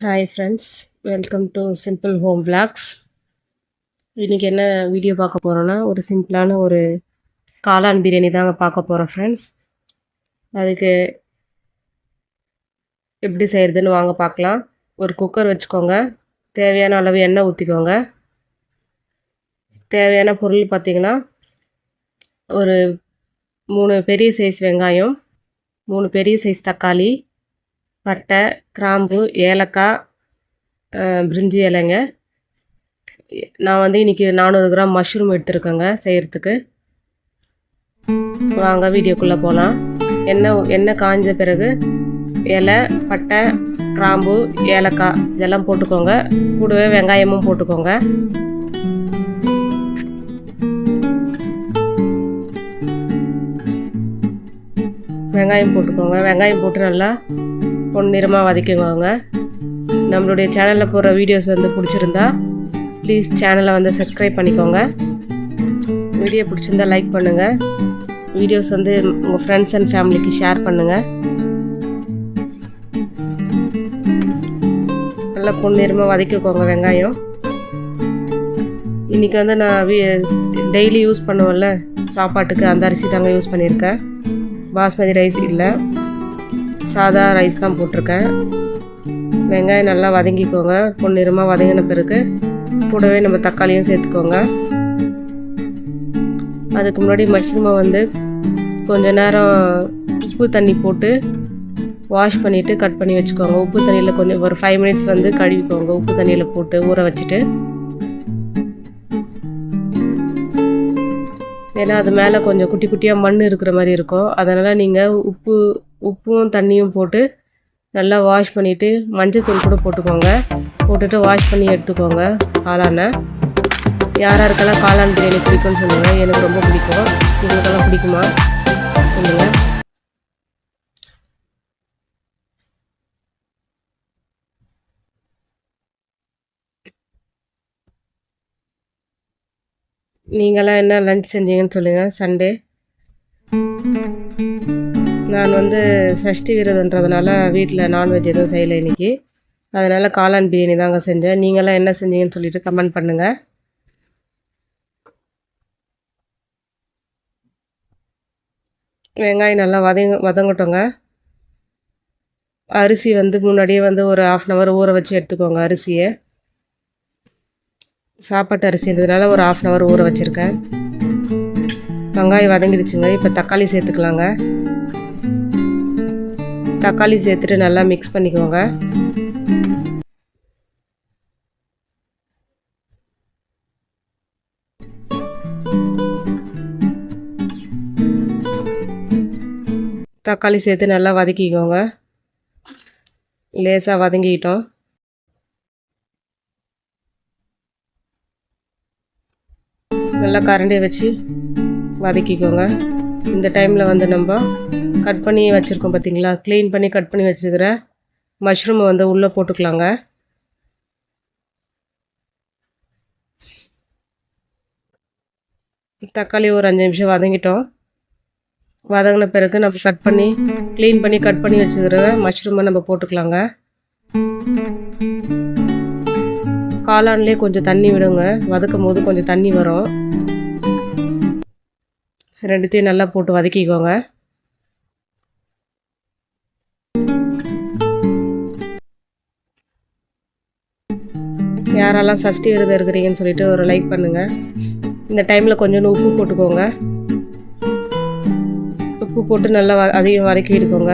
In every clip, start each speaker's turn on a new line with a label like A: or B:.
A: Hi friends welcome to simple home vlogs இன்றைக்கி என்ன video பார்க்க போகிறோன்னா ஒரு சிம்பிளான ஒரு காளான் பிரியாணி தாங்க பார்க்க போகிறோம் ஃப்ரெண்ட்ஸ் அதுக்கு எப்படி செய்கிறதுன்னு வாங்க பார்க்கலாம். ஒரு குக்கர் வச்சுக்கோங்க. தேவையான அளவு எண்ணெய் ஊற்றிக்கோங்க தேவையான பொருள் பார்த்திங்கன்னா ஒரு மூணு பெரிய சைஸ் வெங்காயம் மூணு பெரிய சைஸ் தக்காளி பட்டை கிராம்பு ஏலக்காய் பிரிஞ்சி இலைங்க. நான் வந்து இன்றைக்கி நானூறு கிராம் மஷ்ரூம் எடுத்துருக்கேங்க செய்கிறதுக்கு வாங்க வீடியோக்குள்ளே போகலாம் எண்ணெய் எண்ணெய் காஞ்ச பிறகு இலை பட்டை கிராம்பு ஏலக்காய் இதெல்லாம் போட்டுக்கோங்க. கூடவே வெங்காயமும் போட்டுக்கோங்க. வெங்காயம் போட்டுக்கோங்க. வெங்காயம் போட்டு நல்லா பொன்னிறமாக வதக்கிக்கோங்க நம்மளுடைய சேனலில் போடுற வீடியோஸ் வந்து பிடிச்சிருந்தா ப்ளீஸ் சேனலை வந்து சப்ஸ்கிரைப் பண்ணிக்கோங்க. வீடியோ பிடிச்சிருந்தா லைக் பண்ணுங்கள் வீடியோஸ் வந்து உங்கள் ஃப்ரெண்ட்ஸ் அண்ட் ஃபேமிலிக்கு ஷேர் பண்ணுங்கள் நல்லா பொன்னிறமாக வதக்கிக்கோங்க வெங்காயம். இன்றைக்கி வந்து நான் டெய்லி யூஸ் பண்ணுவேன்ல. சாப்பாட்டுக்கு அந்த அரிசி தாங்க யூஸ் பண்ணியிருக்கேன். பாஸ்மதி ரைஸ் இல்லை. சாதா ரைஸ் தான் போட்டிருக்கேன். வெங்காயம் நல்லா வதங்கிக்கோங்க. பொன்னிறமாக வதங்கின பிறகு கூடவே நம்ம தக்காளியும் சேர்த்துக்கோங்க. அதுக்கு முன்னாடி மஷ்ரூமை வந்து கொஞ்ச நேரம் உப்பு தண்ணி போட்டு வாஷ் பண்ணிவிட்டு கட் பண்ணி வச்சுக்கோங்க. உப்பு தண்ணியில் கொஞ்சம் ஒரு ஃபைவ் மினிட்ஸ் வந்து கழுவிக்கோங்க. உப்பு தண்ணியில் போட்டு ஊற வச்சுட்டு. ஏன்னா அது மேலே கொஞ்சம் குட்டி குட்டியாக மண் இருக்கிற மாதிரி இருக்கும். அதனால் நீங்கள் உப்பு உப்பும் தண்ணியும் போட்டு நல்லா வாஷ் பண்ணிவிட்டு மஞ்சத்தூள் கூட போட்டுக்கோங்க. போட்டுட்டு வாஷ் பண்ணி எடுத்துக்கோங்க. காளானை. யார் யாருக்கெல்லாம் காளான் பிரியாணி பிடிக்கும்னு சொல்லுங்கள் எனக்கு ரொம்ப பிடிக்கும். உங்களுக்கெல்லாம் பிடிக்குமா? சொல்லுங்கள் நீங்களாம் என்ன லஞ்ச் செஞ்சீங்கன்னு சொல்லுங்கள் சண்டே நான் வந்து சஷ்டி விரதன்றதுனால வீட்டில் நான்வெஜ் எதுவும் செய்யலை இன்னைக்கு. அதனால் காளான் பிரியாணி தாங்க செஞ்சேன். நீங்களாம் என்ன செஞ்சீங்கன்னு சொல்லிட்டு கமெண்ட் பண்ணுங்கள் வெங்காயம் நல்லா வதங்க வதங்கட்டோங்க. அரிசி வந்து முன்னாடியே வந்து ஒரு ஆஃப் அன் ஹவர் ஊற வச்சு எடுத்துக்கோங்க அரிசியை. சாப்பாட்டு அரிசின்றதுனால ஒரு ஆஃப் அன் ஹவர் ஊற வச்சுருக்கேன். வெங்காயம் வதங்கிடுச்சுங்க. இப்போ தக்காளி சேர்த்துக்கலாங்க. தக்காளி சேர்த்துட்டு நல்லா மிக்ஸ் பண்ணிக்கோங்க. தக்காளி சேர்த்து நல்லா வதக்கிக்கோங்க. லேசாக வதங்கிக்கிட்டோம் நல்லா கரண்டியை வச்சு வதக்கிக்கோங்க. இந்த டைமில் வந்து நம்ம கட் பண்ணி வச்சுருக்கோம் பார்த்தீங்களா க்ளீன் பண்ணி கட் பண்ணி வச்சுருக்கிற மஷ்ரூமை வந்து உள்ளே போட்டுக்கலாங்க. தக்காளி ஒரு அஞ்சு நிமிஷம் வதங்கிட்டோம். வதங்கின பிறகு நம்ம கட் பண்ணி க்ளீன் பண்ணி கட் பண்ணி வச்சுக்கிற மஷ்ரூமை நம்ம போட்டுக்கலாங்க. காளான்லேயே கொஞ்சம் தண்ணி விடுங்க. வதக்கும் போது கொஞ்சம் தண்ணி வரும். ரெண்டுத்தையும் நல்லா போட்டு வதக்கிக்கோங்க. யாரெல்லாம் சஷ்டி விரதம் இருக்கிறீங்கன்னு சொல்லிட்டு ஒரு லைக் பண்ணுங்க. இந்த டைமில் கொஞ்சோண்டு உப்பு போட்டுக்கோங்க. உப்பு போட்டு நல்லா வ- அதையும் வதக்கி எடுக்கோங்க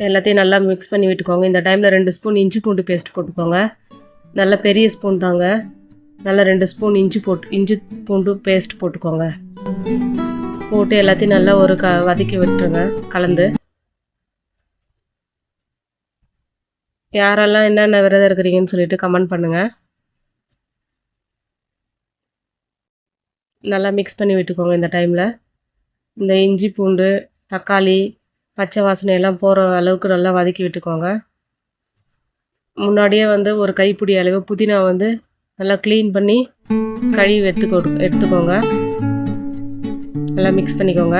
A: எல்லாத்தையும் நல்லா மிக்ஸ் பண்ணி விட்டுக்கோங்க. இந்த டைமில் ரெண்டு ஸ்பூன் இஞ்சி பூண்டு பேஸ்ட் போட்டுக்கோங்க. நல்ல பெரிய ஸ்பூன் தாங்க. நல்ல ரெண்டு ஸ்பூன் இஞ்சி போட்டு இஞ்சி பூண்டு பேஸ்ட் போட்டுக்கோங்க. போட்டு எல்லாத்தையும் நல்லா ஒரு க வதக்கி விட்டுருங்க கலந்து. யாரெல்லாம் என்னென்ன விரதம் இருக்கிறீங்கன்னு சொல்லிட்டு கமெண்ட் பண்ணுங்கள் நல்லா மிக்ஸ் பண்ணி விட்டுக்கோங்க இந்த டைமில் இந்த இஞ்சி பூண்டு தக்காளி பச்சை வாசனை எல்லாம் போகிற அளவுக்கு நல்லா வதக்கி விட்டுக்கோங்க. முன்னாடியே வந்து ஒரு கைப்பிடி அளவு புதினா வந்து நல்லா க்ளீன் பண்ணி கழுவி எடுத்துக்கோ எடுத்துக்கோங்க. நல்லா மிக்ஸ் பண்ணிக்கோங்க.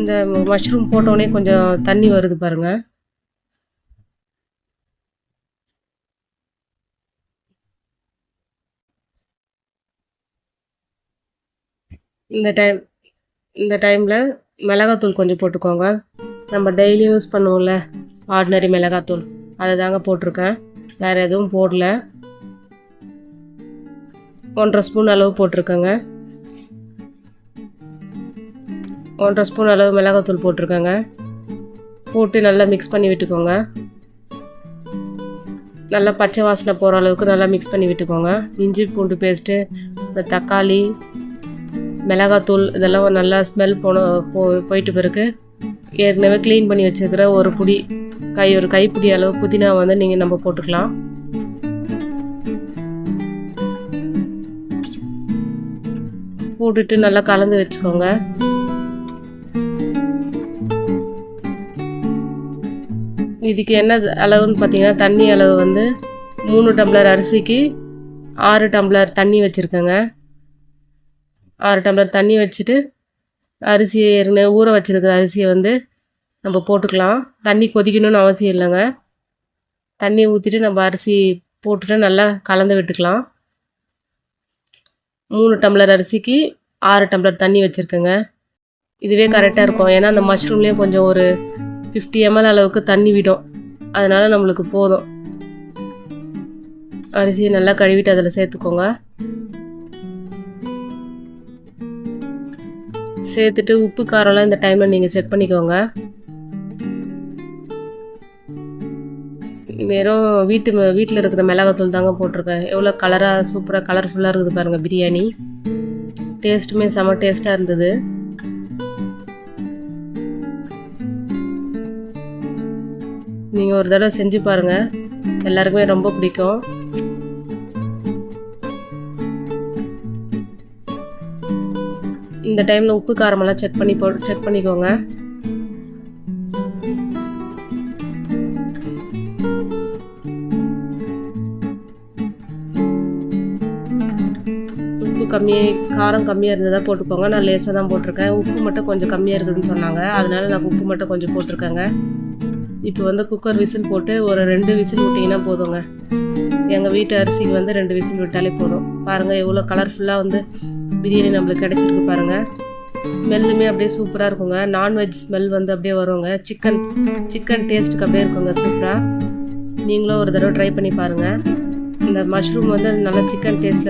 A: இந்த மஷ்ரூம் போட்டோடனே கொஞ்சம் தண்ணி வருது பாருங்க. இந்த டைம் இந்த டைமில் மிளகாத்தூள் கொஞ்சம் போட்டுக்கோங்க. நம்ம டெய்லி யூஸ் பண்ணுவோம்ல ஆர்டினரி மிளகாத்தூள். அதை தாங்க போட்டிருக்கேன். வேறு எதுவும் போடல. ஒன்றரை ஸ்பூன் அளவு போட்டிருக்கேங்க. ஒன்றரை ஸ்பூன் அளவு மிளகாத்தூள் போட்டிருக்கேங்க. போட்டு நல்லா மிக்ஸ் பண்ணி விட்டுக்கோங்க. நல்லா பச்சை வாசனை போகிற அளவுக்கு நல்லா மிக்ஸ் பண்ணி விட்டுக்கோங்க. இஞ்சி பூண்டு பேஸ்ட்டு இந்த தக்காளி மிளகாத்தூள் இதெல்லாம் நல்லா ஸ்மெல் போன போ போயிட்டு பிறகு ஏற்கனவே க்ளீன் பண்ணி வச்சுருக்கிற ஒரு புடி கை ஒரு கைப்பிடி அளவு புதினா வந்து நீங்கள் நம்ம போட்டுக்கலாம். போட்டுட்டு நல்லா கலந்து வச்சுக்கோங்க. இதுக்கு என்ன அளவுன்னு பார்த்தீங்கன்னா தண்ணி அளவு வந்து மூணு டம்ளர் அரிசிக்கு ஆறு டம்ளர் தண்ணி வச்சுருக்கேங்க. ஆறு டம்ளர் தண்ணி வச்சுட்டு அரிசியை ஏற்கனவே ஊற வச்சுருக்கிற அரிசியை வந்து நம்ம போட்டுக்கலாம். தண்ணி கொதிக்கணும்னு அவசியம் இல்லைங்க. தண்ணி ஊற்றிட்டு நம்ம அரிசி போட்டுட்டு நல்லா கலந்து விட்டுக்கலாம். மூணு டம்ளர் அரிசிக்கு ஆறு டம்ளர் தண்ணி வச்சுருக்கேங்க. இதுவே கரெக்டாக இருக்கும். ஏன்னா அந்த மஷ்ரூம்லேயும் கொஞ்சம் ஒரு ஃபிஃப்டி எம்எல் அளவுக்கு தண்ணி விடும். அதனால் நம்மளுக்கு போதும். அரிசியை நல்லா கழுவிட்டு அதில் சேர்த்துக்கோங்க. சேர்த்துட்டு உப்பு காரம்லாம் இந்த டைமில் நீங்கள் செக் பண்ணிக்கோங்க. வெறும் வீட்டு வீட்டில் இருக்கிற மிளகாத்தூள் தாங்க போட்டிருக்கேன். எவ்வளோ கலராக சூப்பராக கலர்ஃபுல்லாக இருக்குது பாருங்கள் பிரியாணி. டேஸ்ட்டுமே செம டேஸ்ட்டாக இருந்தது. நீங்கள் ஒரு தடவை செஞ்சு பாருங்கள் எல்லாருக்குமே ரொம்ப பிடிக்கும். இந்த டைமில் உப்பு காரமெல்லாம் செக் பண்ணி போ செக் பண்ணிக்கோங்க. உப்பு கம்மி காரம் கம்மியாக இருந்ததாக போட்டுக்கோங்க. நான் லேசாக தான் போட்டிருக்கேன். உப்பு மட்டும் கொஞ்சம் கம்மியாக இருக்குதுன்னு சொன்னாங்க. அதனால நான் உப்பு மட்டும் கொஞ்சம் போட்டிருக்கேங்க. இப்போ வந்து குக்கர் விசில் போட்டு ஒரு ரெண்டு விசில் விட்டிங்கன்னா போதுங்க. எங்கள் வீட்டு அரிசிக்கு வந்து ரெண்டு விசில் விட்டாலே போதும். பாருங்கள் எவ்வளோ கலர்ஃபுல்லாக வந்து பிரியாணி நம்மளுக்கு கிடச்சிருக்கு பாருங்கள் ஸ்மெல்லுமே அப்படியே சூப்பராக இருக்குங்க. நான்வெஜ் ஸ்மெல் வந்து அப்படியே வருங்க. சிக்கன் சிக்கன் டேஸ்ட்டுக்கு அப்படியே இருக்குங்க சூப்பராக நீங்களும் ஒரு தடவை ட்ரை பண்ணி பாருங்கள் இந்த மஷ்ரூம் வந்து நல்லா சிக்கன் டேஸ்ட்டில்